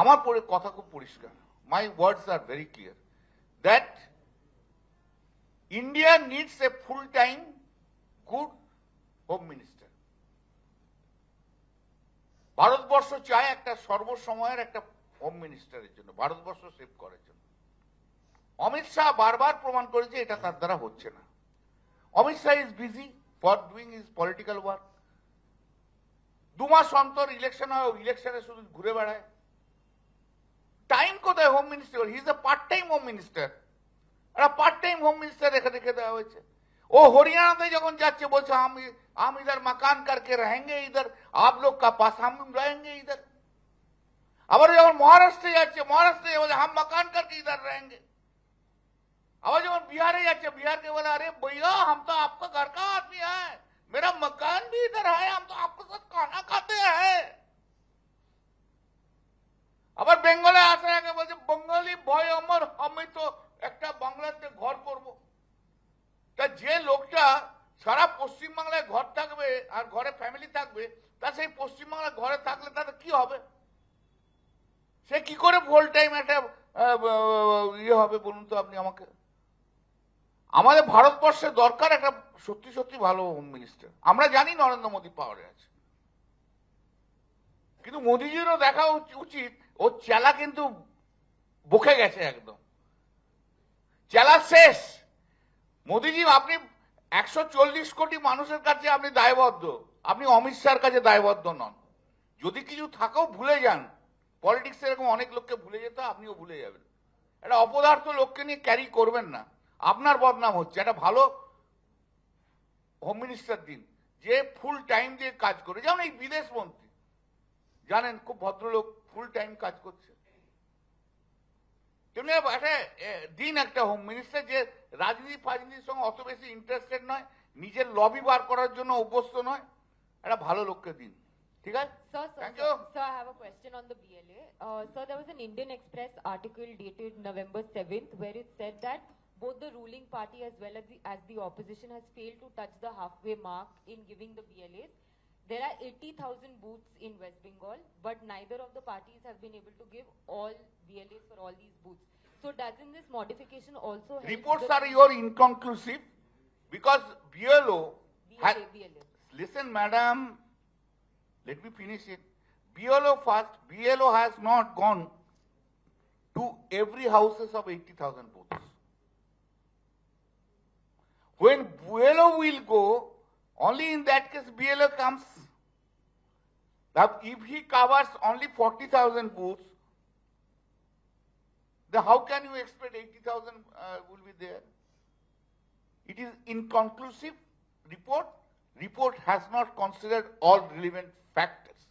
আমার পরে, কথা খুব পরিষ্কার। My words are very clear that India needs a full time good home minister Bharatvarsha চায় একটা সর্বসময়ের একটা হোম মিনিস্টারের জন্য, ভারতবর্ষ সেভ করার জন্য। অমিত শাহ বারবার প্রমাণ করেছে এটা তার দ্বারা হচ্ছে না। Amit Shah is busy for doing is political work দু মাস অন্তর ইলেকশন হয় ইলেকশনে শুধু ঘুরে বেড়ায়। not the home minister, he is a part-time home minister. একটা পার্ট টাইম হোম মিনিস্টার রেখে রেখে দেওয়া হয়েছে ও হরিয়ানাতে যখন যাচ্ছে বলছে আমি हम इधर मकान करके रहेंगे इधर आप लोग का पास हम रहेंगे इधर আবার যখন মহারাষ্ট্রে যাচ্ছে মহারাষ্ট্রে বলে হাম মকান করকে ইধার रहेंगे আবার যখন বিহারে যাচ্ছে বিহারকে বলে আরে भैया हम तो आपका घर का आदमी है मेरा मकान भी इधर है हम तो বেঙ্গলে আসার আগে বলছে বঙ্গালী ভয় আমার, আমি তো একটা বাংলাতে ঘর করব। তা যে লোকটা সারা পশ্চিমবাংলায় ঘর থাকবে আর ঘরে ফ্যামিলি থাকবে, তা সেই পশ্চিমবাংলায় ঘরে থাকলে তাদের কি হবে? সে কি করে ফুল টাইম একটা ইয়ে হবে বলুন তো আপনি আমাকে? আমাদের ভারতবর্ষে দরকার একটা সত্যি সত্যি ভালো হোম মিনিস্টার আমরা জানি নরেন্দ্র মোদী পাওয়ারে আছে। কিন্তু মোদিজিরও দেখা উচ- উচিত ও চেলা কিন্তু বকে গেছে একদম। চেলা শেষ। মোদিজি, আপনি একশো চল্লিশ কোটি মানুষের কাছে আপনি দায়বদ্ধ। আপনি অমিত শাহর কাছে দায়বদ্ধ নন। যদি কিছু থাকেও ভুলে যান। পলিটিক্স এরকম অনেক লোককে ভুলে যেত আপনিও ভুলে যাবেন। একটা অপদার্থ লোককে নিয়ে ক্যারি করবেন না। আপনার বদনাম হচ্ছে। একটা ভালো হোম মিনিস্টার দিন, যে ফুল টাইম দিয়ে কাজ করে। যেমন এই বিদেশ মন্ত্রী, জানেন, খুব ভদ্রলোক ফুল টাইম কাজ করছে তেমনি একটা দিন একটা হোম মিনিস্টার যে রাজনীতি ফাজনীতির সঙ্গে অত বেশি ইন্টারেস্টেড নয় নিজের লবি বার করার জন্য অভ্যস্ত নয় একটা ভালো লোককে দিন ঠিক আছে Sir, sir, Thank sir, you. sir, I have a question on the BLA. Uh, sir, there was an Indian Express article dated November 7th where it said that both the ruling party as well as the, as the opposition has failed to touch the halfway mark in giving the BLAs. There are 80,000 booths in West Bengal, but neither of the parties have been able to give all BLAs for all these booths. So doesn't this modification also help reports are your inconclusive because BLO had, BLA, BLA? listen madam let me finish it BLO first BLO has not gone to every houses of 80,000 booths when BLO will go only in that case BLO comes. Now if he covers only 40,000 booths then how can you expect 80,000 uh, will be there? It is inconclusive report. Report has not considered all relevant facts